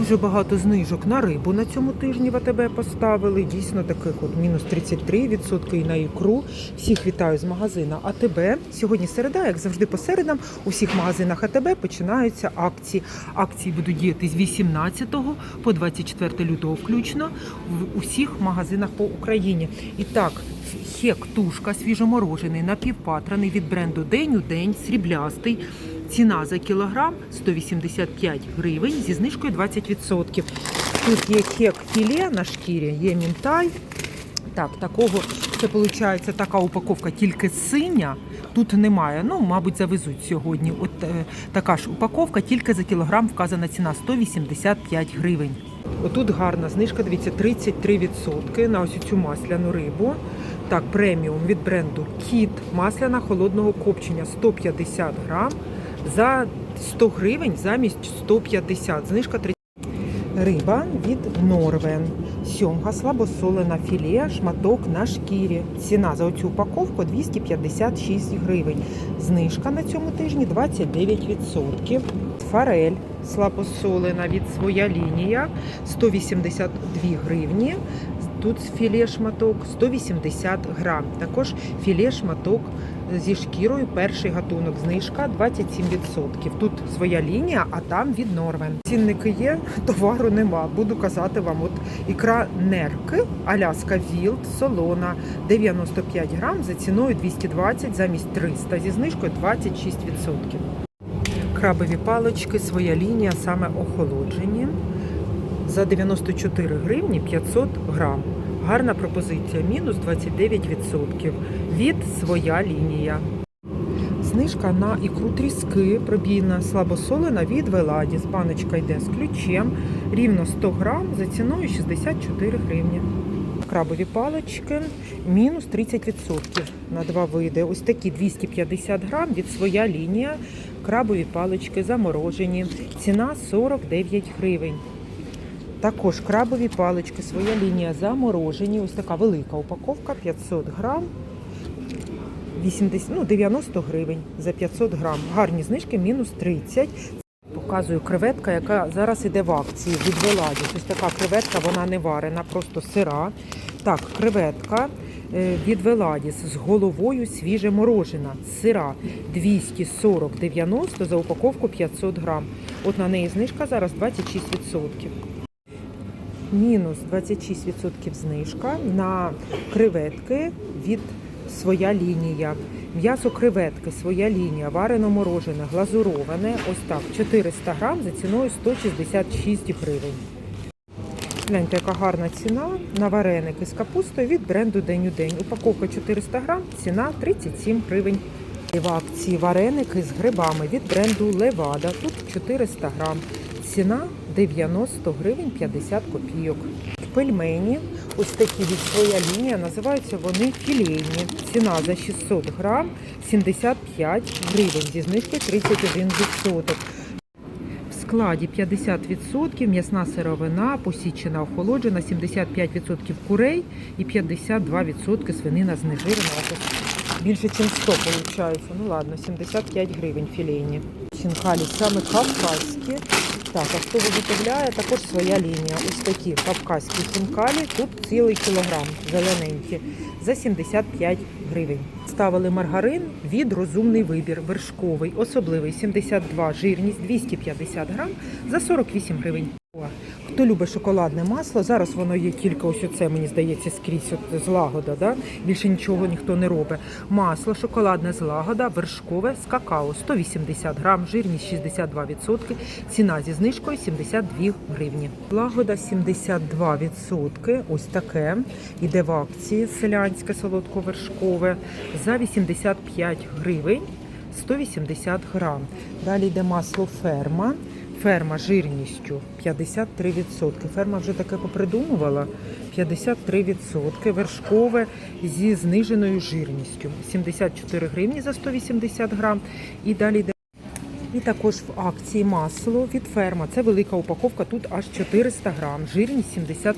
Дуже багато знижок на рибу на цьому тижні в АТБ поставили. Дійсно таких от мінус 33% і на ікру. Всіх вітаю з магазина АТБ. Сьогодні середа, як завжди по середам, у всіх магазинах АТБ починаються акції. Акції будуть діяти з 18 по 24 лютого включно в усіх магазинах по Україні. І так, хек тушка свіжоморожений, напівпатраний від бренду День у день, сріблястий. Ціна за кілограм 185 гривень зі знижкою 20%. Тут є кек філе на шкірі, є мінтай. Так, такого це виходить така упаковка тільки синя. Тут немає. Ну, мабуть, завезуть сьогодні. От е, така ж упаковка, тільки за кілограм вказана ціна 185 гривень. Отут гарна знижка, дивіться, 33% на ось цю масляну рибу. Так, преміум від бренду Кіт, масляна холодного копчення 150 грам за 100 гривень замість 150. Знижка 30. Риба від Норвен. Сьомга слабосолена філе, шматок на шкірі. Ціна за оцю упаковку 256 гривень. Знижка на цьому тижні 29%. Форель слабосолена від своя лінія 182 гривні. Тут філе шматок 180 грам. Також філе шматок зі шкірою перший гатунок. Знижка 27%. Тут своя лінія, а там від Норвен. Цінники є, товару нема. Буду казати вам. От ікра нерки, Аляска Вілд, солона 95 грам за ціною 220 замість 300 зі знижкою 26%. Крабові палички, своя лінія, саме охолоджені. За 94 гривні 500 грам. Гарна пропозиція, мінус 29%. Від своя лінія. Знижка на ікру тріски, пробійна слабосолена від Веладіс. Баночка йде з ключем. Рівно 100 грам за ціною 64 гривні. Крабові палички мінус 30% на два види. Ось такі 250 грам від своя лінія. Крабові палички заморожені. Ціна 49 гривень. Також крабові палички, своя лінія заморожені. Ось така велика упаковка 500 грам. 80, ну, 90 гривень за 500 грам. Гарні знижки, мінус 30. Показую креветка, яка зараз іде в акції від Веладі. Ось така креветка, вона не варена, просто сира. Так, креветка е, від Веладіс з головою свіже морожена. Сира 240,90 за упаковку 500 грам. От на неї знижка зараз 26%. Мінус 26% знижка на креветки від своя лінія. М'ясо креветки, своя лінія, варено морожене, глазуроване. Ось так, 400 грам за ціною 166 гривень. Гляньте, яка гарна ціна на вареники з капустою від бренду День у день. Упаковка 400 грам, ціна 37 гривень. В акції вареники з грибами від бренду Левада. Тут 400 грам. Ціна 90 гривень 50 копійок. Пельмені, ось такі від своя лінія, називаються вони філейні. Ціна за 600 грам 75 гривень, зі знижкою 31%. В складі 50% м'ясна сировина, посічена, охолоджена, 75% курей і 52% свинина знежирена. Більше, ніж 100 виходить. Ну ладно, 75 гривень філейні. Хінкалі саме кавказькі. Так, а хто виготовляє, також своя лінія. Ось такі кавказькі хінкалі, тут цілий кілограм, зелененькі, за 75 гривень. Ставили маргарин від розумний вибір, вершковий, особливий 72, жирність 250 грам за 48 гривень. Хто любить шоколадне масло, зараз воно є тільки ось оце, мені здається, скрізь от злагода. Да? Більше нічого ніхто не робить. Масло, шоколадне злагода, вершкове з какао 180 грам, жирність 62%, ціна зі знижкою 72 гривні. Лагода 72%, ось таке. Іде в акції селянське солодковершкове за 85 гривень. 180 грам. Далі йде масло ферма. Ферма жирністю 53%. Ферма вже таке попридумувала. 53%. Вершкове зі зниженою жирністю. 74 гривні за 180 грам. І далі йде. І також в акції масло від ферма. Це велика упаковка, тут аж 400 грам. Жирність 73%,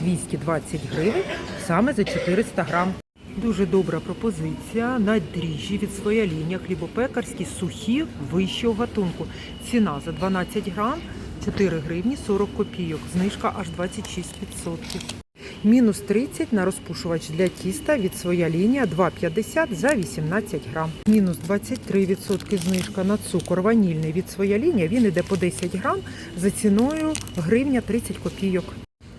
220 гривень саме за 400 грам. Дуже добра пропозиція на дріжджі від своя лінія хлібопекарські сухі вищого гатунку. Ціна за 12 грам 4 гривні 40 копійок. Знижка аж 26%. Мінус 30 на розпушувач для тіста від своя лінія 2,50 за 18 грам. Мінус 23% знижка на цукор ванільний від своя лінія. Він іде по 10 грам за ціною гривня 30 копійок.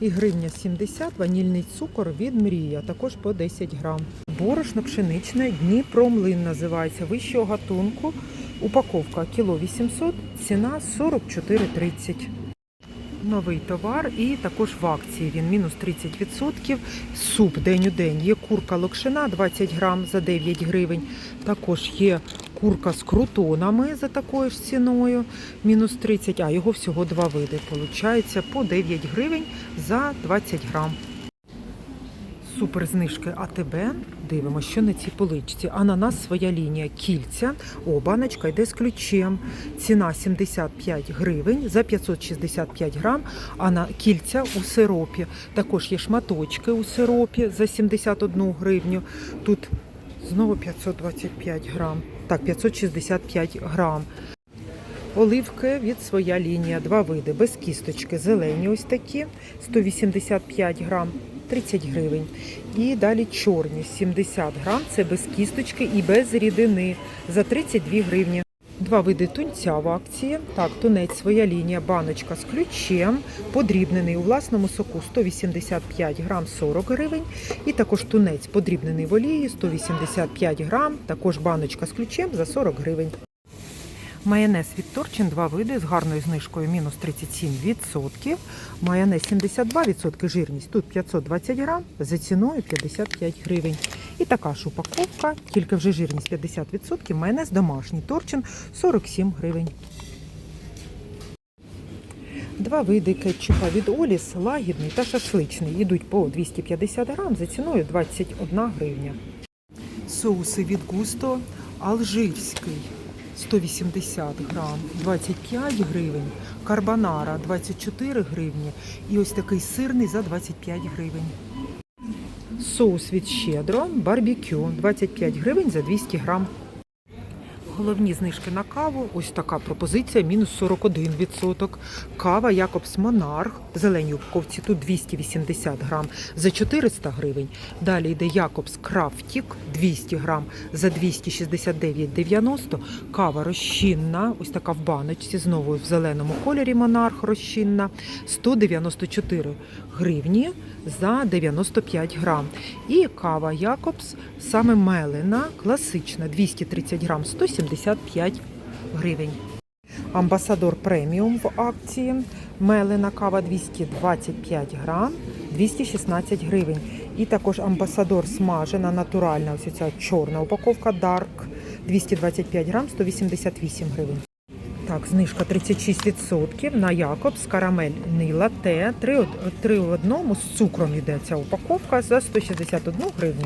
І гривня 70 ванільний цукор від мрія, також по 10 грам. Борошно пшеничне Дніпромлин називається вищого гатунку. Упаковка кіло 800, ціна 44,30. Новий товар і також в акції він мінус 30%. Суп день у день. Є курка локшина 20 грам за 9 гривень. Також є курка з крутонами за такою ж ціною. Мінус 30, а його всього два види. Получається по 9 гривень за 20 грам. Супер знижки АТБ. Дивимося, що на цій поличці. Ананас своя лінія кільця. О, баночка йде з ключем. Ціна 75 гривень за 565 грам. А на кільця у сиропі. Також є шматочки у сиропі за 71 гривню. Тут знову 525 грам. Так, 565 грам. Оливки від своя лінія. Два види. Без кісточки. Зелені ось такі. 185 грам. 30 гривень. І далі чорні 70 грам. Це без кісточки і без рідини за 32 гривні. Два види тунця в акції. Так, тунець своя лінія, баночка з ключем, подрібнений у власному соку 185 грам 40 гривень. І також тунець подрібнений в олії 185 грам, також баночка з ключем за 40 гривень. Майонез від Торчин два види з гарною знижкою мінус 37%. Майонез 72% жирність, тут 520 грам, за ціною 55 гривень. І така ж упаковка, тільки вже жирність 50%, майонез домашній Торчин 47 гривень. Два види кетчупа від Оліс, лагідний та шашличний. Йдуть по 250 грам за ціною 21 гривня. Соуси від Густо алжирський 180 грам 25 гривень, карбонара 24 гривні і ось такий сирний за 25 гривень. Соус від щедро барбекю 25 гривень за 200 грам. Головні знижки на каву. Ось така пропозиція, мінус 41%. Кава Якобс Монарх в зеленій упаковці тут 280 грам за 400 гривень. Далі йде Якобс Крафтік 200 грам за 269,90. Кава розчинна, ось така в баночці, знову в зеленому кольорі Монарх розчинна 194 гривні за 95 грам. І кава Якобс саме мелена, класична 230 грам 175 гривень. Амбасадор преміум в акції. Мелена кава 225 грам 216 гривень. І також амбасадор смажена, натуральна, ось ця чорна упаковка Dark 225 грам 188 гривень. Так, знижка 36% на Якобс, карамельний лате, 3, 3 в одному з цукром йде ця упаковка за 161 гривню.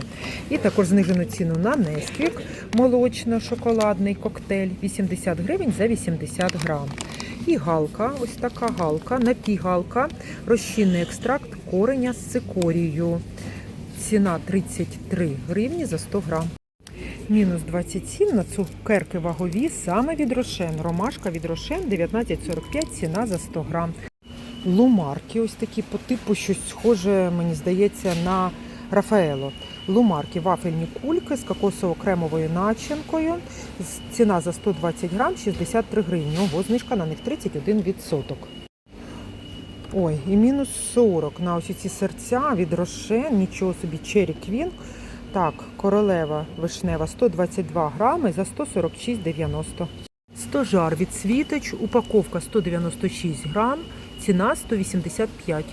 І також знижену ціну на Несквік, молочно-шоколадний коктейль 80 гривень за 80 грам. І галка, ось така галка, напігалка, розчинний екстракт кореня з цикорією. Ціна 33 гривні за 100 грам. Мінус 27 на цукерки вагові саме від Рошен. Ромашка від Рошен 19,45 ціна за 100 грам. Лумарки ось такі по типу щось схоже, мені здається, на Рафаело. Лумарки вафельні кульки з кокосово-кремовою начинкою. Ціна за 120 грам 63 гривні. Ого, знижка на них 31%. Ой, і мінус 40 на ось ці серця від Рошен, нічого собі, Черрі Квін. Так, королева вишнева 122 грами за 146,90. Стожар від світоч, упаковка 196 грам, ціна 185.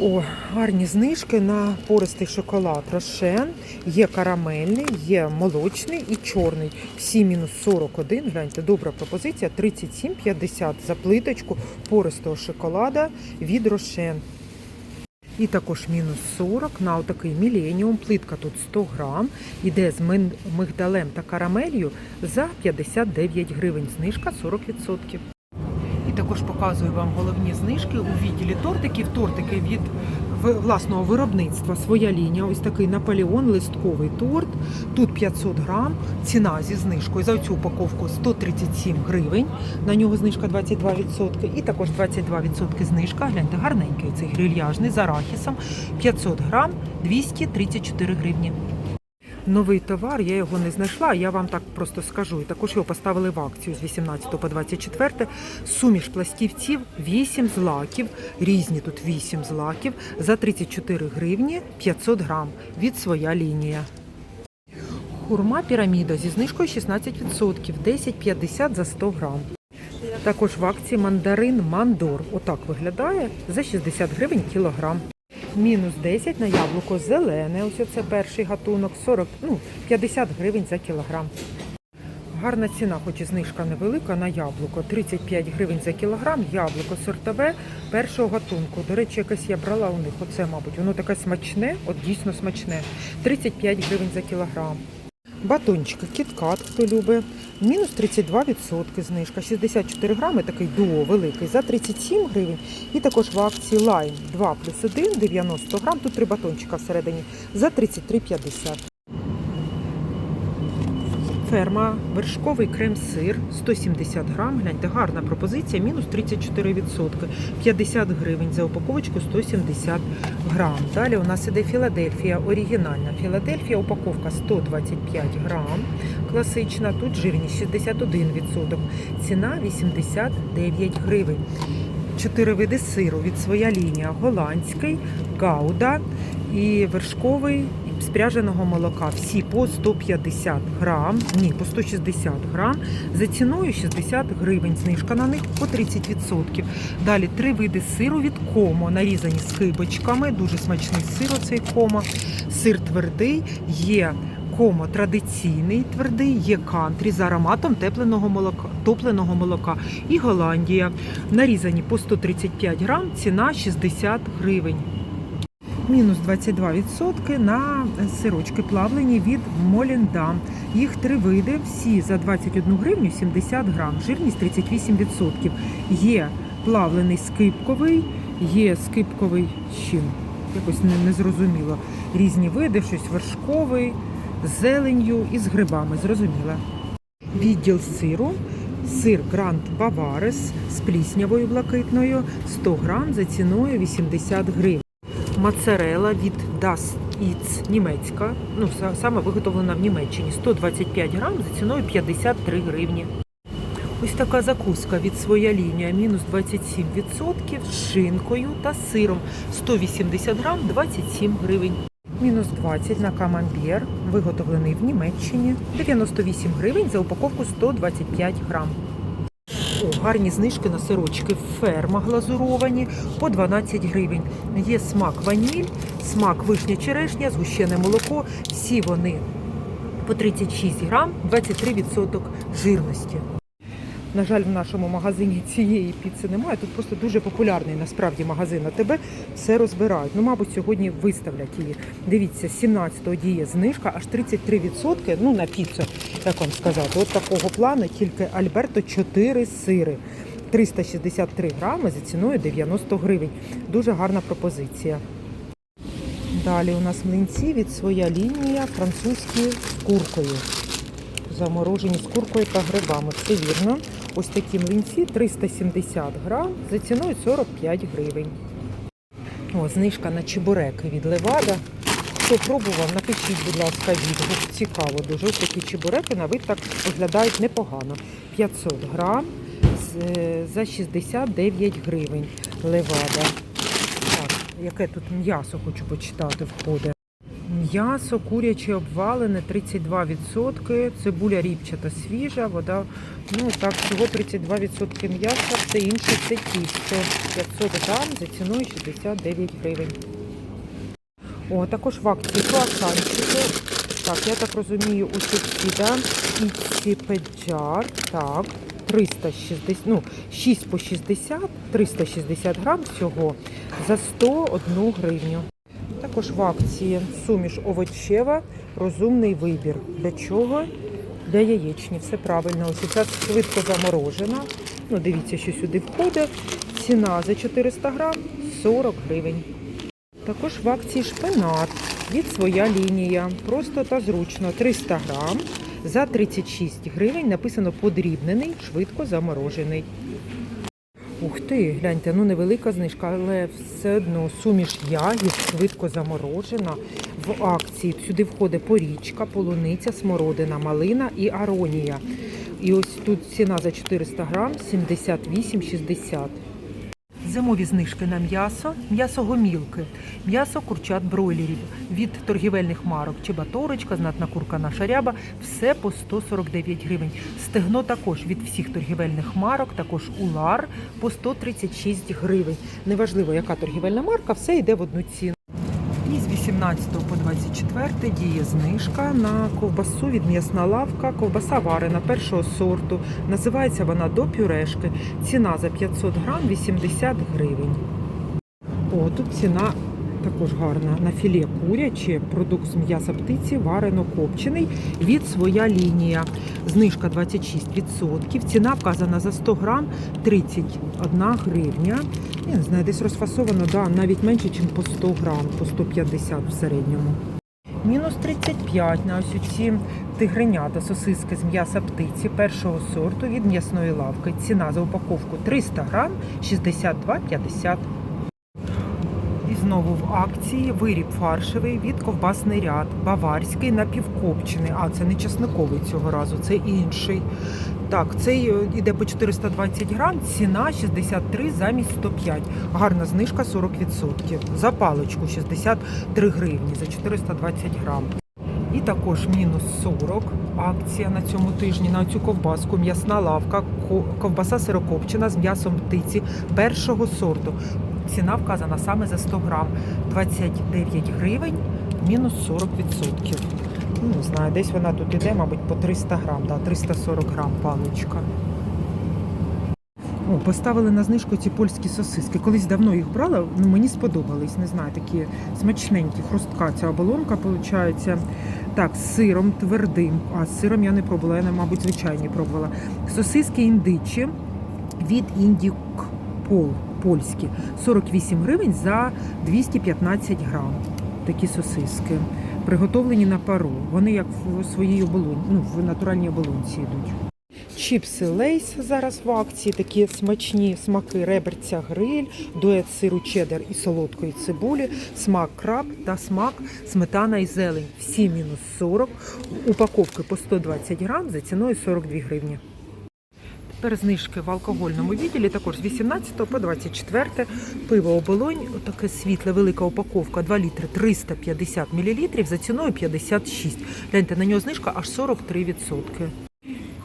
О, гарні знижки на пористий шоколад Рошен. Є карамельний, є молочний і чорний. Всі мінус 41. Гляньте, добра пропозиція. 37,50 за плиточку пористого шоколада від Рошен. І також мінус 40 на отакий міленіум. Плитка тут 100 грам. Іде з мигдалем та карамелью за 59 гривень. Знижка 40%. Також показую вам головні знижки у відділі тортиків. Тортики від власного виробництва своя лінія. Ось такий Наполеон листковий торт. Тут 500 грам. Ціна зі знижкою за цю упаковку 137 гривень. На нього знижка 22%. І також 22% знижка. Гляньте, гарненький цей грильяжний з арахісом. 500 грам 234 гривні. Новий товар, я його не знайшла, я вам так просто скажу. І також його поставили в акцію з 18 по 24. Суміш пластівців, 8 злаків, різні тут 8 злаків, за 34 гривні 500 грам від своя лінія. Хурма піраміда зі знижкою 16%, 10,50 за 100 грам. Також в акції мандарин Мандор. Отак виглядає за 60 гривень кілограм. Мінус 10 на яблуко зелене. Ось це перший гатунок, 40, ну, 50 гривень за кілограм. Гарна ціна, хоч і знижка невелика на яблуко. 35 гривень за кілограм. Яблуко сортове першого гатунку. До речі, якесь я брала у них. Оце, мабуть, воно таке смачне, от дійсно смачне. 35 гривень за кілограм. Батончики, кіткат, хто любить. Мінус 32% знижка. 64 грами, такий дуо великий, за 37 гривень. І також в акції лайм 2 плюс 1, 90 грам. Тут три батончика всередині за 33,50. Ферма, вершковий крем-сир 170 грам. Гляньте, гарна пропозиція, мінус 34%. 50 гривень за упаковочку 170 грам. Далі у нас іде Філадельфія оригінальна. Філадельфія упаковка 125 грам. Класична. Тут жирність 61%. Ціна 89 гривень. Чотири види сиру від своя лінія: голландський, гауда і вершковий з пряженого молока. Всі по 150 грам, ні, по 160 грам. За ціною 60 гривень. Знижка на них по 30%. Далі три види сиру від комо, нарізані скибочками. Дуже смачний сир оцей комо. Сир твердий, є комо традиційний твердий, є кантрі з ароматом тепленого молока, топленого молока і Голландія. Нарізані по 135 грам, ціна 60 гривень. Мінус 22% на сирочки плавлені від Моліндам. Їх три види, всі за 21 гривню 70 грам, жирність 38%. Є плавлений скипковий, є скипковий чим? Якось не, не. Різні види, щось вершковий, з зеленню і з грибами, зрозуміло. Відділ сиру. Сир Грант Баварес з пліснявою блакитною 100 грам за ціною 80 гривень. Моцарела від Das Eats німецька, ну саме виготовлена в Німеччині 125 грам за ціною 53 гривні. Ось така закуска від своя лінія мінус 27% з шинкою та сиром 180 грам 27 гривень. Мінус 20 на камамбер, виготовлений в Німеччині 98 гривень за упаковку 125 грам. О, гарні знижки на сирочки ферма глазуровані по 12 гривень. Є смак ваніль, смак вишня черешня, згущене молоко. Всі вони по 36 грам, 23% жирності. На жаль, в нашому магазині цієї піци немає. Тут просто дуже популярний насправді магазин АТБ. Все розбирають. Ну, мабуть, сьогодні виставлять її. Дивіться, 17-го діє знижка, аж 33%. Ну, на піцу, як вам сказати, от такого плану, тільки Альберто 4 сири. 363 грами за ціною 90 гривень. Дуже гарна пропозиція. Далі у нас млинці від своя лінія французькі з куркою. Заморожені з куркою та грибами. Все вірно. Ось такі млинці 370 грам за ціною 45 гривень. О, знижка на чебуреки від Левада. Хто пробував, напишіть, будь ласка, відгук. Цікаво дуже. Ось такі чебуреки на вид так виглядають непогано. 500 грам за 69 гривень. Левада. Так, яке тут м'ясо хочу почитати входить. М'ясо куряче обвалене 32%, цибуля ріпчата свіжа, вода. Ну так, всього 32% м'яса, все інше це тісто. 500 грам за ціною 69 гривень. О, також в акції круасанчики. Так, я так розумію, у ці, да? Іці педжар, так, 360, ну, 6 по 60, 360 грам всього за 101 гривню. Також в акції суміш овочева, розумний вибір. Для чого? Для яєчні. Все правильно. Ось ця швидко заморожена. Ну, дивіться, що сюди входить. Ціна за 400 грам 40 гривень. Також в акції шпинат від своя лінія. Просто та зручно. 300 грам за 36 гривень. Написано подрібнений, швидко заморожений. Ух ти, гляньте, ну невелика знижка, але все одно суміш ягід швидко заморожена. В акції сюди входить порічка, полуниця, смородина, малина і аронія. І ось тут ціна за 400 грам 78,60. Зимові знижки на м'ясо, м'ясо гомілки, м'ясо курчат бройлерів від торгівельних марок, чебаторочка, знатна курка наша ряба, все по 149 гривень. Стегно також від всіх торгівельних марок, також улар по 136 гривень. Неважливо, яка торгівельна марка, все йде в одну ціну. І з 18 по 24 діє знижка на ковбасу від м'ясна лавка, ковбаса варена першого сорту. Називається вона до пюрешки. Ціна за 500 грам 80 гривень. О, тут ціна також гарна. На філе куряче, продукт з м'яса птиці, варено копчений від своя лінія. Знижка 26%. Ціна вказана за 100 грам 31 гривня. Я не знаю, десь розфасовано, да, навіть менше, ніж по 100 грам, по 150 в середньому. Мінус 35 на ось ці тигренята, сосиски з м'яса птиці першого сорту від м'ясної лавки. Ціна за упаковку 300 грам 62,50. Знову в акції виріб фаршевий від ковбасний ряд, баварський напівкопчений. А це не часниковий цього разу, це інший. Так, цей е, іде по 420 грам, ціна 63 замість 105. Гарна знижка 40%. За паличку 63 гривні за 420 грам. І також мінус 40 акція на цьому тижні на цю ковбаску. М'ясна лавка, ковбаса сирокопчена з м'ясом птиці першого сорту. Ціна вказана саме за 100 грам 29 гривень, мінус 40%. Ну, не знаю, десь вона тут іде, мабуть, по 300 грам, да, 340 грам паличка. О, поставили на знижку ці польські сосиски. Колись давно їх брала, ну мені сподобались. Не знаю, такі смачненькі, хрустка ця оболонка виходить. Так, з сиром твердим. А з сиром я не пробувала, я, мабуть, звичайні пробувала. Сосиски індичі від Індік Пол польські. 48 гривень за 215 грам. Такі сосиски. Приготовлені на пару. Вони як в своїй оболонці, ну, в натуральній оболонці йдуть. Чіпси Лейс зараз в акції, такі смачні смаки реберця гриль, дует сиру чеддер і солодкої цибулі, смак краб та смак сметана і зелень. Всі мінус 40, упаковки по 120 грам за ціною 42 гривні. Тепер знижки в алкогольному відділі, також з 18 по 24 пиво оболонь, таке світле, велика упаковка, 2 літри 350 мл за ціною 56. Гляньте, на нього знижка аж 43%.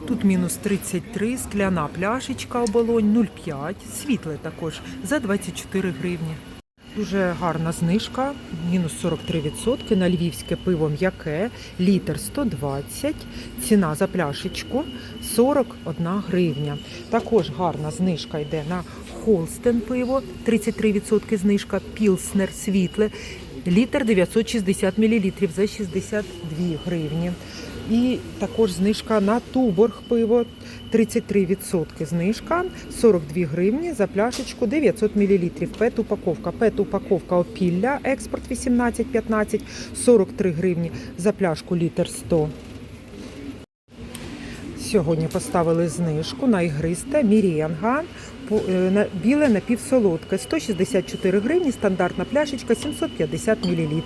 Тут мінус 33, скляна пляшечка оболонь 0,5, світле також за 24 гривні. Дуже гарна знижка, мінус 43% на львівське пиво м'яке, літр 120, ціна за пляшечку 41 гривня. Також гарна знижка йде на Холстен пиво, 33% знижка, Пілснер світле, літр 960 мл за 62 гривні. І також знижка на Туборг пиво 33% знижка, 42 гривні за пляшечку 900 мл. Пет упаковка. Пет упаковка опілля, експорт 18-15, 43 гривні за пляшку літр 100. Сьогодні поставили знижку на ігристе Мірєнга. по- е, Біле напівсолодке 164 гривні, стандартна пляшечка 750 мл.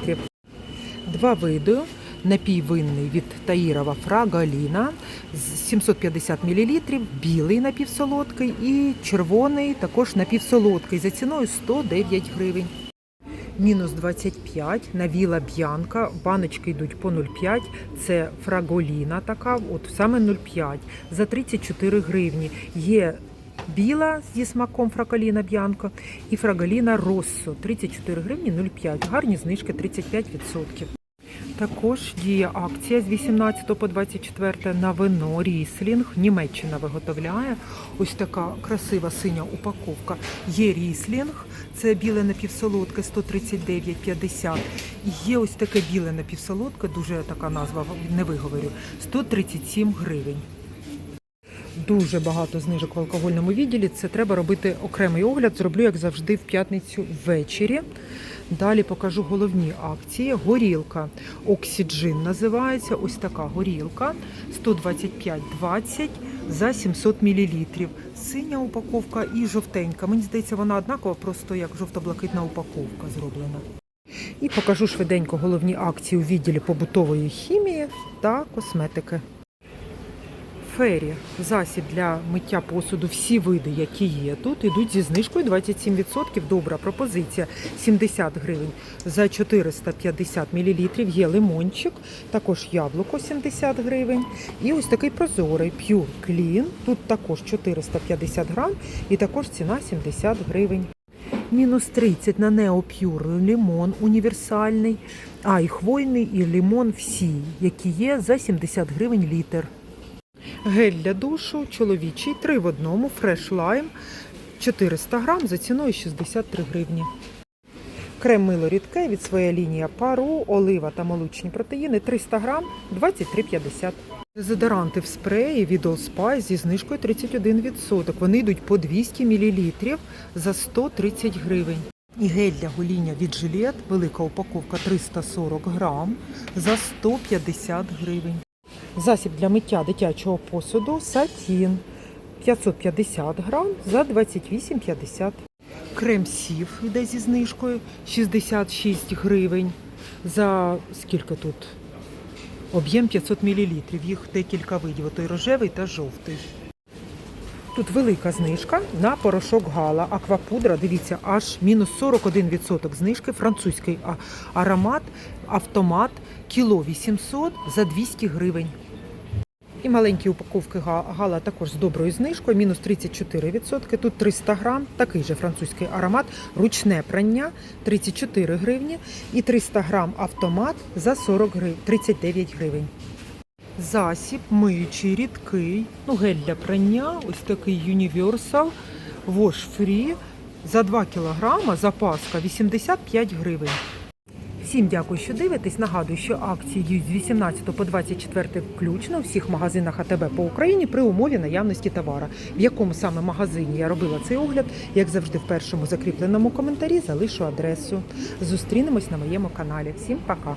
Два види. Напій винний від Таїрова Фрагаліна з 750 мл, білий напівсолодкий і червоний також напівсолодкий за ціною 109 гривень. Мінус 25 на Віла Б'янка. Баночки йдуть по 0,5. Це фраголіна така, от саме 0,5 за 34 гривні. Є біла зі смаком фраголіна Б'янко і фраголіна Россо 34 гривні 0,5. Гарні знижки 35%. Також діє акція з 18 по 24 на вино Ріслінг. Німеччина виготовляє. Ось така красива синя упаковка. Є Ріслінг, це біле напівсолодке 139,50. І є ось таке біле напівсолодке, дуже така назва, не виговорю, 137 гривень. Дуже багато знижок в алкогольному відділі. Це треба робити окремий огляд. Зроблю, як завжди, в п'ятницю ввечері. Далі покажу головні акції. Горілка Oxygen називається. Ось така горілка 125,20 за 700 мл. Синя упаковка і жовтенька. Мені здається, вона однакова, просто як жовто-блакитна упаковка зроблена. І покажу швиденько головні акції у відділі побутової хімії та косметики. Фері засіб для миття посуду, всі види, які є тут, ідуть зі знижкою 27%. Добра пропозиція 70 гривень за 450 мл. Є лимончик, також яблуко 70 гривень. І ось такий прозорий Pure Clean. Тут також 450 грам і також ціна 70 гривень. Мінус 30 на Neopure лимон універсальний, а і хвойний, і лимон всі, які є за 70 гривень літр. Гель для душу чоловічий 3 в одному, фреш лайм 400 грам за ціною 63 гривні. Крем мило рідке від своєї лінії пару, олива та молочні протеїни 300 грам 23,50. Дезодоранти в спреї від All Spice зі знижкою 31%. Вони йдуть по 200 мл за 130 гривень. І гель для гоління від жилет, велика упаковка 340 грам за 150 гривень. Засіб для миття дитячого посуду Сатін 550 грам за 28,50. Крем сів йде зі знижкою 66 гривень. За скільки тут? Об'єм 500 мл. Їх декілька видів. Той рожевий та жовтий. Тут велика знижка на порошок Гала. Аквапудра, дивіться, аж мінус 41% знижки. Французький аромат, автомат, кіло 800 за 200 гривень. І маленькі упаковки Га- Гала також з доброю знижкою, мінус 34%. Тут 300 грам, такий же французький аромат, ручне прання 34 гривні і 300 грам автомат за 40 гривень, 39 гривень. Засіб миючий, рідкий, ну гель для прання, ось такий Universal Wash Free за 2 кілограма запаска 85 гривень. Всім дякую, що дивитесь. Нагадую, що акції діють з 18 по 24 включно у всіх магазинах АТБ по Україні при умові наявності товара. В якому саме магазині я робила цей огляд, як завжди, в першому закріпленому коментарі залишу адресу. Зустрінемось на моєму каналі. Всім пока!